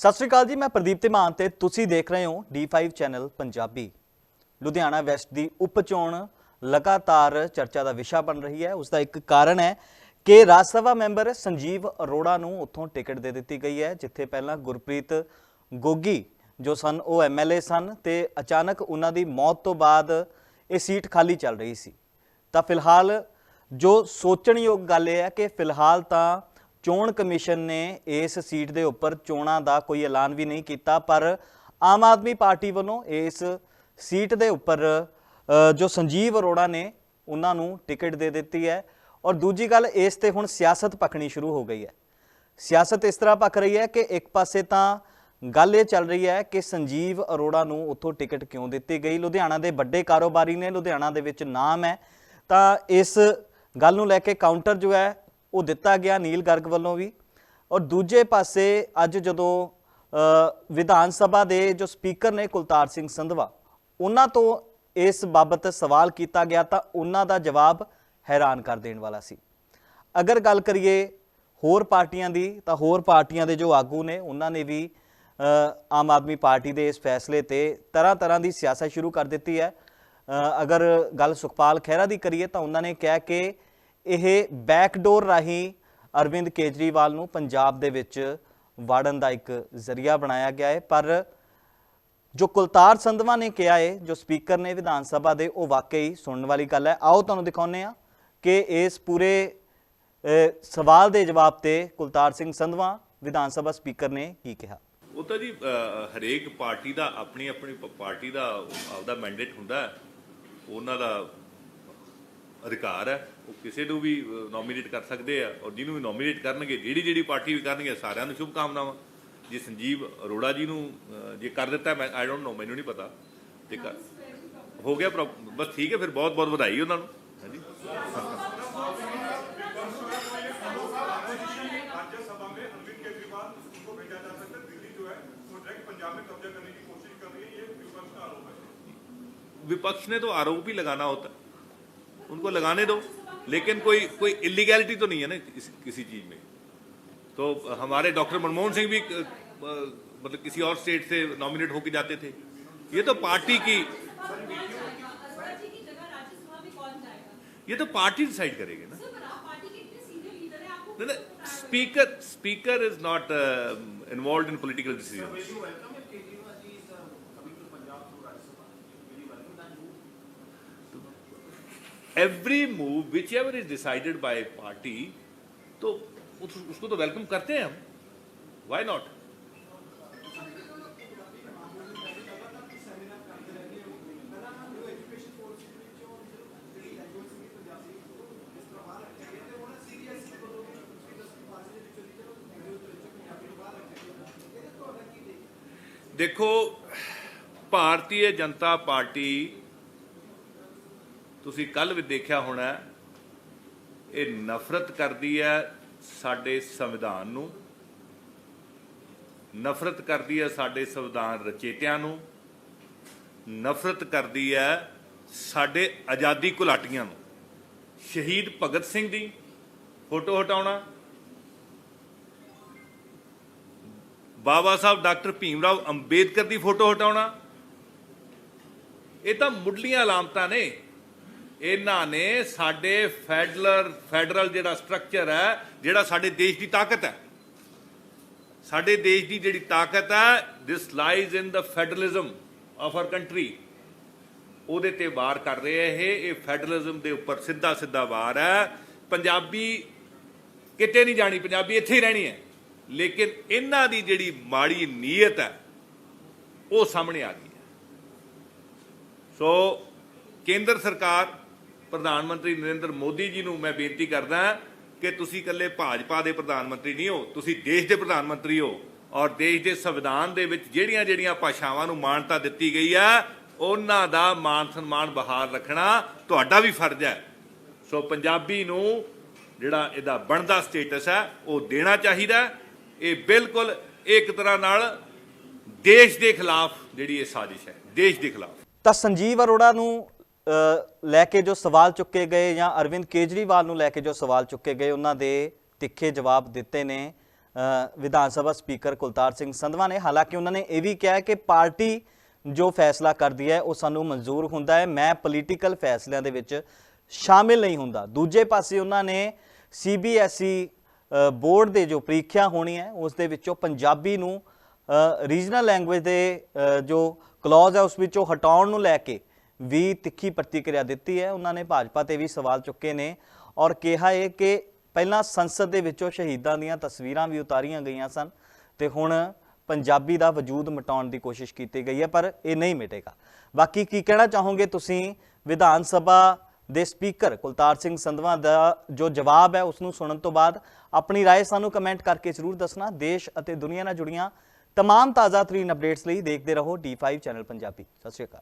ਸਤਿ ਸ਼੍ਰੀ ਅਕਾਲ ਜੀ, ਮੈਂ ਪ੍ਰਦੀਪ ਧੀਮਾਨ ਤੇ ਤੁਸੀਂ ਦੇਖ ਰਹੇ ਹੋ D5 channel Punjabi. Ludhiana west ਦੀ ਉਪ ਚੋਣ ਲਗਾਤਾਰ ਚਰਚਾ ਦਾ ਵਿਸ਼ਾ ਬਣ ਰਹੀ ਹੈ। ਉਸ ਦਾ ਇੱਕ ਕਾਰਨ ਹੈ ਕਿ ਰਾਜ ਸਭਾ ਮੈਂਬਰ ਸੰਜੀਵ ਅਰੋੜਾ ਨੂੰ ਉੱਥੋਂ ਟਿਕਟ ਦੇ ਦਿੱਤੀ ਗਈ ਹੈ, ਜਿੱਥੇ ਪਹਿਲਾਂ ਗੁਰਪ੍ਰੀਤ ਗੋਗੀ, ਜੋ ਸਨ, ਉਹ ਐਮਐਲਏ ਸਨ ਤੇ ਅਚਾਨਕ ਉਹਨਾਂ ਦੀ ਮੌਤ ਤੋਂ ਬਾਅਦ ਇਹ ਸੀਟ ਖਾਲੀ ਚੱਲ ਰਹੀ ਸੀ। ਤਾਂ ਫਿਲਹਾਲ ਜੋ ਸੋਚਣਯੋਗ ਗੱਲ ਇਹ ਹੈ ਕਿ ਫਿਲਹਾਲ ਤਾਂ ਚੋਣ ਕਮਿਸ਼ਨ ਨੇ ਇਸ ਸੀਟ ਦੇ ਉੱਪਰ ਚੋਣਾਂ ਦਾ ਕੋਈ ਐਲਾਨ ਵੀ ਨਹੀਂ ਕੀਤਾ, ਪਰ ਆਮ ਆਦਮੀ ਪਾਰਟੀ ਵੱਲੋਂ ਇਸ ਸੀਟ ਦੇ ਉੱਪਰ ਜੋ ਸੰਜੀਵ ਅਰੋੜਾ ਨੇ, ਉਹਨਾਂ ਨੂੰ ਟਿਕਟ ਦੇ ਦਿੱਤੀ ਹੈ। ਔਰ ਦੂਜੀ ਗੱਲ, ਇਸ ਤੇ ਹੁਣ ਸਿਆਸਤ ਪਕਣੀ ਸ਼ੁਰੂ ਹੋ ਗਈ ਹੈ। ਸਿਆਸਤ ਇਸ ਤਰ੍ਹਾਂ ਪੱਕ ਰਹੀ ਹੈ ਕਿ ਇੱਕ ਪਾਸੇ ਤਾਂ ਗੱਲ ਇਹ ਚੱਲ ਰਹੀ ਹੈ ਕਿ ਸੰਜੀਵ ਅਰੋੜਾ ਨੂੰ ਉੱਥੋਂ ਟਿਕਟ ਕਿਉਂ ਦਿੱਤੀ ਗਈ? ਲੁਧਿਆਣਾ ਦੇ ਵੱਡੇ ਕਾਰੋਬਾਰੀ ਨੇ, ਲੁਧਿਆਣਾ ਦੇ ਵਿੱਚ ਨਾਮ ਹੈ। ਤਾਂ ਇਸ ਗੱਲ ਨੂੰ ਲੈ ਕੇ ਕਾਊਂਟਰ ਜੋ ਹੈ ਉਹ ਦਿੱਤਾ ਗਿਆ ਨੀਲ ਗਰਗ ਵੱਲੋਂ ਵੀ। ਔਰ ਦੂਜੇ ਪਾਸੇ ਅੱਜ ਜਦੋਂ ਵਿਧਾਨ ਸਭਾ ਦੇ ਜੋ ਸਪੀਕਰ ਨੇ ਕੁਲਤਾਰ ਸਿੰਘ ਸੰਧਵਾ, ਉਹਨਾਂ ਤੋਂ ਇਸ ਬਾਬਤ ਸਵਾਲ ਕੀਤਾ ਗਿਆ ਤਾਂ ਉਹਨਾਂ ਦਾ ਜਵਾਬ ਹੈਰਾਨ ਕਰ ਦੇਣ ਵਾਲਾ ਸੀ। ਅਗਰ ਗੱਲ ਕਰੀਏ ਹੋਰ ਪਾਰਟੀਆਂ ਦੀ, ਤਾਂ ਹੋਰ ਪਾਰਟੀਆਂ ਦੇ ਜੋ ਆਗੂ ਨੇ, ਉਹਨਾਂ ਨੇ ਵੀ ਆਮ ਆਦਮੀ ਪਾਰਟੀ ਦੇ ਇਸ ਫੈਸਲੇ ਤੇ ਤਰ੍ਹਾਂ ਤਰ੍ਹਾਂ ਦੀ ਸਿਆਸਤ ਸ਼ੁਰੂ ਕਰ ਦਿੱਤੀ ਹੈ। ਅਗਰ ਗੱਲ ਸੁਖਪਾਲ ਖਹਿਰਾ ਦੀ ਕਰੀਏ ਤਾਂ ਉਹਨਾਂ ਨੇ ਕਿਹਾ ਕਿ ਇਹ ਬੈਕਡੋਰ ਰਾਹੀਂ ਅਰਵਿੰਦ ਕੇਜਰੀਵਾਲ ਨੂੰ ਪੰਜਾਬ ਦੇ ਵਿੱਚ ਵਾੜਨ ਦਾ ਇੱਕ ਜ਼ਰੀਆ ਬਣਾਇਆ ਗਿਆ ਹੈ। ਪਰ ਜੋ ਕੁਲਤਾਰ ਸੰਧਵਾ ਨੇ ਕਿਹਾ ਹੈ, ਜੋ ਸਪੀਕਰ ਨੇ ਵਿਧਾਨ ਸਭਾ ਦੇ, ਉਹ ਵਾਕਈ ਸੁਣਨ ਵਾਲੀ ਗੱਲ ਹੈ। ਆਓ ਤੁਹਾਨੂੰ ਦਿਖਾਉਂਦੇ ਆ ਕਿ ਇਸ ਪੂਰੇ ਸਵਾਲ ਦੇ ਜਵਾਬ ਤੇ ਕੁਲਤਾਰ ਸਿੰਘ ਸੰਧਵਾ, ਵਿਧਾਨ ਸਭਾ ਸਪੀਕਰ ਨੇ ਕੀ ਕਿਹਾ। ਉਹ ਤਾਂ ਜੀ ਹਰੇਕ ਪਾਰਟੀ ਦਾ ਆਪਣੀ ਆਪਣੀ ਪਾਰਟੀ ਦਾ, ਆਪਦਾ ਮੈਂਡੇਟ ਹੁੰਦਾ ਉਹਨਾਂ ਦਾ ਅਧਿਕਾਰ ਹੈ ਉਹ ਕਿਸੇ ਨੂੰ ਵੀ ਨੋਮੀਨੇਟ ਕਰ ਸਕਦੇ ਆ ਔਰ ਜਿਹਨੂੰ ਵੀ ਨੋਮੀਨੇਟ ਕਰਨਗੇ ਜਿਹੜੀ ਜਿਹੜੀ ਪਾਰਟੀ ਵੀ ਕਰਨਗੇ ਸਾਰਿਆਂ ਨੂੰ ਸ਼ੁਭ ਕਾਮਨਾਵਾਂ ਜੇ ਸੰਜੀਵ ਅਰੋੜਾ ਜੀ ਨੂੰ ਅਹ, ਜੇ ਕਰ ਦਿੱਤਾ ਮੈਂ ਆਈ ਡੋਨਟ ਨੋ ਮੈਨੂੰ ਨਹੀਂ ਪਤਾ ਤੇ ਕਰ ਹੋ ਗਿਆ ਪ੍ਰੋ- ਬਸ ਠੀਕ ਹੈ ਫਿਰ ਬਹੁਤ ਬਹੁਤ ਵਧਾਈ ਉਹਨਾਂ ਨੂੰ ਹਾਂਜੀ राज्यसभा में अरविंद केजरीवाल उनको भेजा जा सकता है दिल्ली जो है वो डायरेक्ट पंजाब में कब्जा करने की कोशिश कर रही है ये विपक्ष का आरोप है विपक्ष ने तो आरोप ही लगाना होता है उनको लगाने दो। लेकिन कोई कोई इलीगैलिटी तो नहीं है ना इस, किसी चीज़ में। तो हमारे डॉक्टर मनमोहन सिंह भी मतलब किसी और स्टेट से नॉमिनेट होके जाते थे। ये तो पार्टी की ये तो पार्टी डिसाइड करेगी ना। नहीं, speaker speaker is not involve in political decision every move which ever is decided by party तो उस, उसको तो वेलकम करते हैं हम। वाई नॉट देखो भारतीय जनता पार्टी ਤੁਸੀਂ ਕੱਲ ਵੀ ਦੇਖਿਆ ਹੋਣਾ ਇਹ ਨਫ਼ਰਤ ਕਰਦੀ ਹੈ ਸਾਡੇ ਸੰਵਿਧਾਨ ਨੂੰ। ਨਫ਼ਰਤ ਕਰਦੀ ਹੈ ਸਾਡੇ ਸੰਵਿਧਾਨ ਰਚੇਤਿਆਂ ਨੂੰ। ਨਫ਼ਰਤ ਕਰਦੀ ਹੈ ਸਾਡੇ ਆਜ਼ਾਦੀ ਘੁਲਾਟੀਆਂ ਨੂੰ। ਸ਼ਹੀਦ ਭਗਤ ਸਿੰਘ ਦੀ ਫੋਟੋ ਹਟਾਉਣਾ। ਬਾਬਾ ਸਾਹਿਬ ਡਾਕਟਰ ਭੀਮ ਰਾਓ ਅੰਬੇਦਕਰ ਦੀ ਫੋਟੋ ਹਟਾਉਣਾ। ਇਹ ਤਾਂ ਮੁੱਢਲੀਆਂ ਅਲਾਮਤਾਂ ਨੇ। ਇਹਨਾਂ ਨੇ ਸਾਡੇ ਫੈਡਰਲ ਫੈਡਰਲ ਜਿਹੜਾ ਸਟਰਕਚਰ ਹੈ, ਜਿਹੜਾ ਸਾਡੇ ਦੇਸ਼ ਦੀ ਤਾਕਤ ਹੈ। ਸਾਡੇ ਦੇਸ਼ ਦੀ ਜਿਹੜੀ ਤਾਕਤ ਹੈ this lies in the federalism of our country ਉਹਦੇ ਤੇ ਵਾਰ ਕਰ ਰਹੇ ਇਹ। ਇਹ ਫੈਡਰਲਿਜ਼ਮ ਦੇ ਉੱਪਰ ਸਿੱਧਾ ਸਿੱਧਾ ਵਾਰ ਹੈ। ਪੰਜਾਬੀ ਕਿਤੇ ਨਹੀਂ ਜਾਣੀ, ਪੰਜਾਬੀ ਇੱਥੇ ਹੀ ਰਹਿਣੀ ਹੈ। ਲੇਕਿਨ ਇਹਨਾਂ ਦੀ ਜਿਹੜੀ ਮਾੜੀ ਨੀਅਤ ਹੈ, ਉਹ ਸਾਹਮਣੇ ਆ ਗਈ ਹੈ। ਸੋ ਕੇਂਦਰ ਸਰਕਾਰ ਪ੍ਰਧਾਨ ਮੰਤਰੀ ਨਰਿੰਦਰ ਮੋਦੀ ਜੀ ਨੂੰ ਮੈਂ ਬੇਨਤੀ ਕਰਦਾ ਕਿ ਤੁਸੀਂ ਇਕੱਲੇ ਭਾਜਪਾ ਦੇ ਪ੍ਰਧਾਨ ਮੰਤਰੀ ਨਹੀਂ ਹੋ, ਤੁਸੀਂ ਦੇਸ਼ ਦੇ ਪ੍ਰਧਾਨ ਮੰਤਰੀ ਹੋ ਔਰ ਦੇਸ਼ ਦੇ ਸੰਵਿਧਾਨ ਦੇ ਵਿੱਚ ਜਿਹੜੀਆਂ ਜਿਹੜੀਆਂ ਭਾਸ਼ਾਵਾਂ ਨੂੰ ਮਾਨਤਾ ਦਿੱਤੀ ਗਈ ਹੈ ਉਹਨਾਂ ਦਾ ਮਾਨ ਸਨਮਾਨ ਬਹਾਲ ਰੱਖਣਾ ਤੁਹਾਡਾ ਵੀ ਫਰਜ਼ ਹੈ। ਸੋ ਪੰਜਾਬੀ ਨੂੰ ਜਿਹੜਾ ਇਹਦਾ ਬਣਦਾ ਸਟੇਟਸ ਹੈ ਉਹ ਦੇਣਾ ਚਾਹੀਦਾ ਇਹ ਬਿਲਕੁਲ ਇੱਕ ਤਰ੍ਹਾਂ ਨਾਲ ਦੇਸ਼ ਦੇ ਖਿਲਾਫ ਜਿਹੜੀ ਇਹ ਸਾਜ਼ਿਸ਼ ਹੈ, ਦੇਸ਼ ਦੇ ਖਿਲਾਫ। ਤਾਂ ਸੰਜੀਵ ਅਰੋੜਾ ਨੂੰ ਲੈ ਕੇ ਜੋ ਸਵਾਲ ਚੁੱਕੇ ਗਏ ਜਾਂ ਅਰਵਿੰਦ ਕੇਜਰੀਵਾਲ ਨੂੰ ਲੈ ਕੇ ਜੋ ਸਵਾਲ ਚੁੱਕੇ ਗਏ, ਉਹਨਾਂ ਦੇ ਤਿੱਖੇ ਜਵਾਬ ਦਿੱਤੇ ਨੇ ਵਿਧਾਨ ਸਭਾ ਸਪੀਕਰ ਕੁਲਤਾਰ ਸਿੰਘ ਸੰਧਵਾ ਨੇ। ਹਾਲਾਂਕਿ ਉਹਨਾਂ ਨੇ ਇਹ ਵੀ ਕਿਹਾ ਕਿ ਪਾਰਟੀ ਜੋ ਫੈਸਲਾ ਕਰਦੀ ਹੈ, ਉਹ ਸਾਨੂੰ ਮਨਜ਼ੂਰ ਹੁੰਦਾ ਹੈ। ਮੈਂ ਪੋਲੀਟੀਕਲ ਫੈਸਲਿਆਂ ਦੇ ਵਿੱਚ ਸ਼ਾਮਿਲ ਨਹੀਂ ਹੁੰਦਾ। ਦੂਜੇ ਪਾਸੇ ਉਹਨਾਂ ਨੇ ਸੀਬੀਐਸਈ ਬੋਰਡ ਦੇ ਜੋ ਪ੍ਰੀਖਿਆ ਹੋਣੀ ਹੈ, ਉਸ ਦੇ ਵਿੱਚੋਂ ਪੰਜਾਬੀ ਨੂੰ ਰੀਜਨਲ ਲੈਂਗੁਏਜ ਦੇ ਜੋ ਕਲੌਜ਼ ਹੈ, ਉਸ ਵਿੱਚੋਂ ਹਟਾਉਣ ਨੂੰ ਲੈ ਕੇ ਵੀ ਤਿੱਖੀ ਪ੍ਰਤੀਕਿਰਿਆ ਦਿੱਤੀ ਹੈ ਉਹਨਾਂ ਨੇ ਭਾਜਪਾ ਤੇ ਵੀ ਸਵਾਲ ਚੁੱਕੇ ਨੇ ਔਰ ਕਿਹਾ ਹੈ ਕਿ ਪਹਿਲਾਂ ਸੰਸਦ ਦੇ ਵਿੱਚੋਂ ਸ਼ਹੀਦਾਂ ਦੀਆਂ ਤਸਵੀਰਾਂ ਵੀ ਉਤਾਰੀਆਂ ਗਈਆਂ ਸਨ ਤੇ ਹੁਣ ਪੰਜਾਬੀ ਦਾ ਵਜੂਦ ਮਿਟਾਉਣ ਦੀ ਕੋਸ਼ਿਸ਼ ਕੀਤੀ ਗਈ ਹੈ ਪਰ ਇਹ ਨਹੀਂ ਮਿਟੇਗਾ ਬਾਕੀ ਕੀ ਕਹਿਣਾ ਚਾਹੋਗੇ ਤੁਸੀਂ ਵਿਧਾਨ ਸਭਾ ਦੇ ਸਪੀਕਰ ਕੁਲਤਾਰ ਸਿੰਘ ਸੰਧਵਾ ਦਾ ਜੋ ਜਵਾਬ ਹੈ ਉਸ ਨੂੰ ਸੁਣਨ ਤੋਂ ਬਾਅਦ ਆਪਣੀ رائے ਸਾਨੂੰ ਕਮੈਂਟ ਕਰਕੇ ਜ਼ਰੂਰ ਦੱਸਣਾ ਦੇਸ਼ ਅਤੇ ਦੁਨੀਆ ਨਾਲ ਜੁੜੀਆਂ तमाम ਤਾਜ਼ਾ ਤਰੀਨ ਅਪਡੇਟਸ ਲਈ ਦੇਖਦੇ ਰਹੋ D5 ਚੈਨਲ ਪੰਜਾਬੀ ਸਤਿ ਸ਼੍ਰੀ ਅਕਾਲ